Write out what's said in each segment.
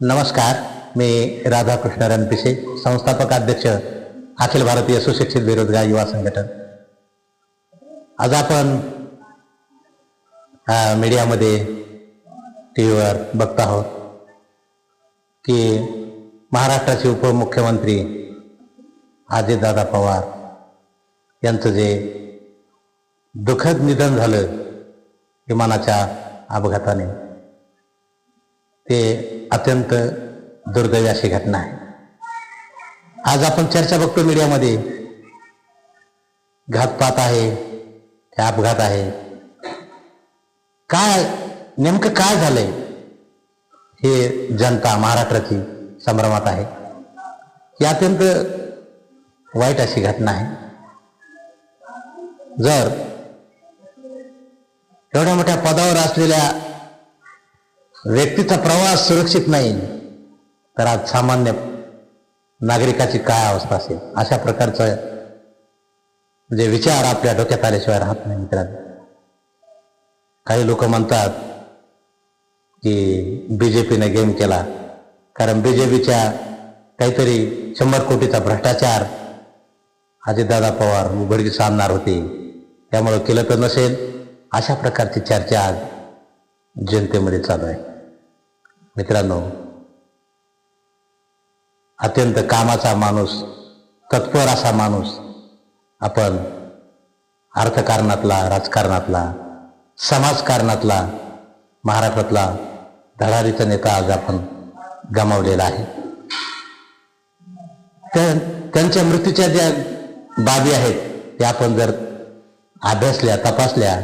नमस्कार मी राधाकृष्ण रणपिसे संस्थापक अध्यक्ष अखिल भारतीय सुशिक्षित बेरोजगार युवा संघटन. आज आपण मीडियामध्ये टी व्हीवर बघत आहोत की महाराष्ट्राचे उपमुख्यमंत्री अजितदादा पवार यांचं जे दुःखद निधन झालं विमानाच्या अपघाताने ते अत्यंत दुर्दैवी अशी घटना आहे. आज आपण चर्चा बघतो मीडियामध्ये. घातपात आहे अपघात आहे. काय नेमकं काय झालंय? हे जनता महाराष्ट्राची संभ्रमात आहे. ही अत्यंत वाईट अशी घटना आहे. जर एवढ्या मोठ्या पदावर असलेल्या व्यक्तीचा प्रवास सुरक्षित नाही तर आज सामान्य नागरिकाची काय अवस्था असेल? अशा प्रकारचं म्हणजे विचार आपल्या डोक्यात आल्याशिवाय राहत नाही मित्रांनो. काही लोक म्हणतात की बी जे पीने गेम केला कारण बी जे पीच्या काहीतरी शंभर कोटीचा भ्रष्टाचार अजितदादा पवार उघडकीस आणणार होते त्यामुळं केलं तर नसेल? अशा प्रकारची चर्चा आज जनतेमध्ये चालू आहे. मित्रांनो अत्यंत कामाचा माणूस तत्पर असा माणूस आपण अर्थकारणातला राजकारणातला समाजकारणातला महाराष्ट्रातला धडाडीचा नेता आज आपण गमावलेला आहे. त्या त्यांच्या मृत्यूच्या ज्या बाबी आहेत त्या आपण जर अभ्यासल्या तपासल्या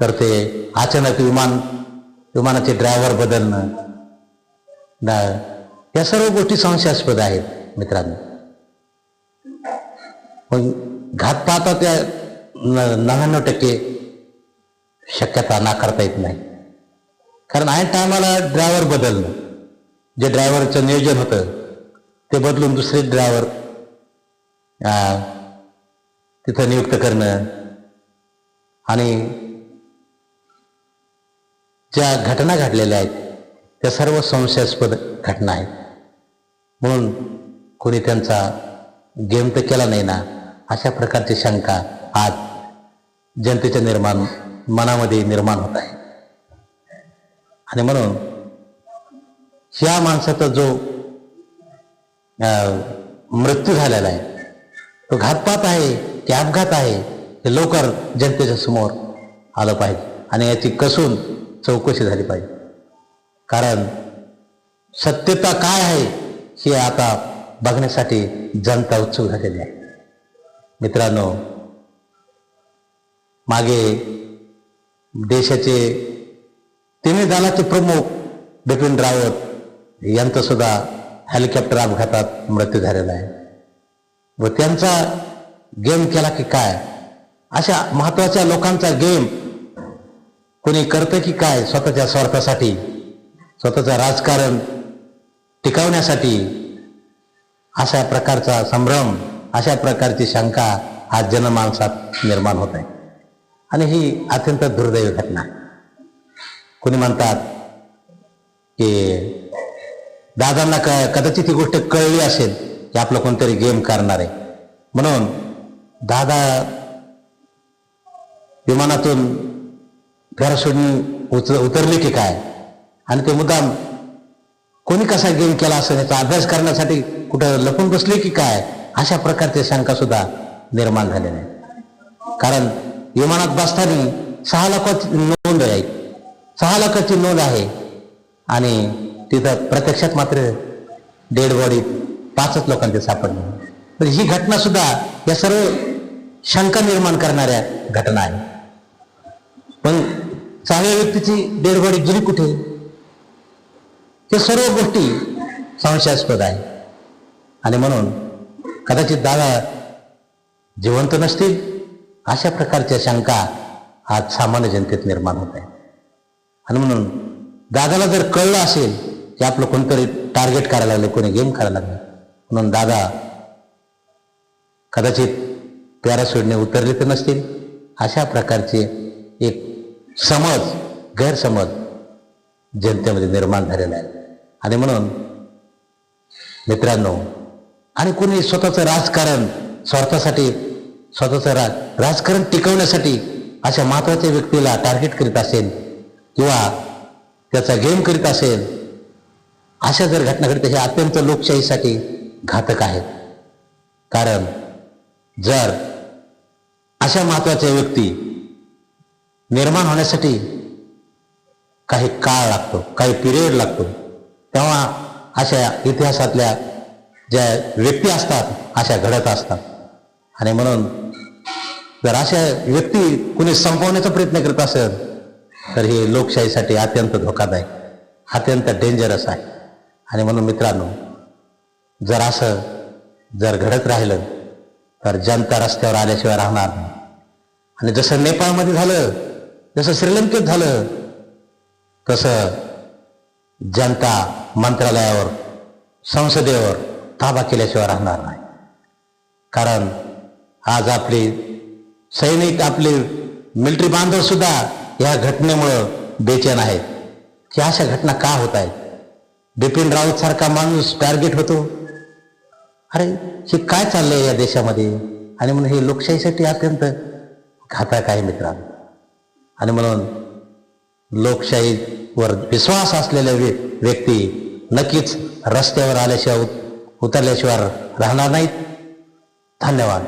तर ते अचानक विमान विमानाचे ड्रायव्हर बदलणं. ना- या सर्व गोष्टी संशयास्पद आहेत मित्रांनो. मग घातपाता त्या नव्याण्णव टक्के शक्यता नाकारता येत नाही. कारण ऐन टायमाला ड्रायव्हर बदलणं. जे ड्रायव्हरचं नियोजन होतं ते बदलून दुसरे ड्रायव्हर तिथं नियुक्त करणं. आणि ज्या घटना घडलेल्या आहेत त्या सर्व संशयास्पद घटना आहेत. म्हणून कोणी त्यांचा गेम तर केला नाही ना अशा प्रकारची शंका आज जनतेच्या निर्माण मनामध्ये निर्माण होत आहे. आणि म्हणून या माणसाचा जो मृत्यू झालेला आहे तो घातपात आहे की अपघात आहे हे लवकर जनतेच्या समोर आलं पाहिजे. आणि याची कसून चौकशी झाली पाहिजे. कारण सत्यता काय आहे हे आता बघण्यासाठी जनता उत्सुक झालेली आहे. मित्रांनो मागे देशाचे तिन्ही दलाचे प्रमुख बिपिन रावत यांचासुद्धा हेलिकॉप्टर अपघातात मृत्यू झालेला आहे. व त्यांचा गेम केला की काय? अशा महत्त्वाच्या लोकांचा गेम कोणी करतं की काय स्वतःच्या स्वार्थासाठी स्वतःचं राजकारण टिकवण्यासाठी अशा प्रकारचा संभ्रम अशा प्रकारची शंका आज जनमानसात निर्माण होत आहे. आणि ही अत्यंत दुर्दैवी घटना. कोणी म्हणतात की दादांना क कदाचित ही गोष्ट कळली असेल की आपलं कोणतरी गेम करणार आहे. म्हणून दादा विमानातून पॅराशूटनी उच उतरले की काय? आणि ते मुद्दाम कोणी कसा गेम केला असेल याचा अभ्यास करण्यासाठी कुठं लपून बसले की काय? अशा प्रकारच्या शंका सुद्धा निर्माण झाले नाही कारण विमानात बसताना सहा लाखाची नोंद आहे. सहा लाखाची नोंद आहे. आणि तिथं प्रत्यक्षात मात्र डेड बॉडी पाचच लोकांचे सापडले. तर ही घटना सुद्धा या सर्व शंका निर्माण करणाऱ्या घटना आहे पण चांगल्या व्यक्तीची डेडबॉडी गेली कुठे? ते सर्व गोष्टी संशयास्पद आहे. आणि म्हणून कदाचित दादा जिवंत नसतील अशा प्रकारच्या शंका आज सामान्य जनतेत निर्माण होत आहे आणि म्हणून दादाला जर कळलं असेल की आपलं कोणतरी टार्गेट करायला लागलं कोणी गेम करायला लागलं म्हणून दादा कदाचित पॅराशूटने उतरले तर नसतील. अशा प्रकारचे एक समज गैरसमज जनतेमध्ये निर्माण झालेला आहे. आणि म्हणून मित्रांनो आणि कोणी स्वतःचं राजकारण स्वार्थासाठी स्वतःचं राज राजकारण टिकवण्यासाठी अशा महत्त्वाच्या व्यक्तीला टार्गेट करीत असेल किंवा त्याचा गेम करीत असेल अशा जर घटना घडत हे अत्यंत लोकशाहीसाठी घातक आहेत कारण जर अशा महत्त्वाच्या व्यक्ती निर्माण होण्यासाठी काही काळ लागतो काही पिरियड लागतो. तेव्हा अशा इतिहासातल्या ज्या व्यक्ती असतात अशा घडत असतात. आणि म्हणून जर अशा व्यक्ती कुणी संपवण्याचा प्रयत्न करत असेल तर हे लोकशाहीसाठी अत्यंत धोकादायक अत्यंत डेंजरस आहे. आणि म्हणून मित्रांनो जर असं जर घडत राहिलं तर जनता रस्त्यावर आल्याशिवाय राहणार नाही. आणि जसं नेपाळमध्ये झालं जसं श्रीलंकेत झालं तसं जनता मंत्रालयावर संसदेवर ताबा केल्याशिवाय राहणार नाही. कारण आज आपले सैनिक आपले मिलिटरी बांधव सुद्धा या घटनेमुळं बेचैन आहेत. की अशा घटना का होत आहेत? बिपिन राऊत सारखा माणूस टार्गेट होतो? अरे हे काय चाललंय या देशामध्ये? आणि म्हणून हे लोकशाहीसाठी अत्यंत घातक आहे मित्रांनो. आणि म्हणून लोकशाहीवर विश्वास असलेले व्य- व्यक्ती नक्कीच रस्त्यावर आल्याशिवाय उत- उतरल्याशिवाय राहणार नाहीत. धन्यवाद.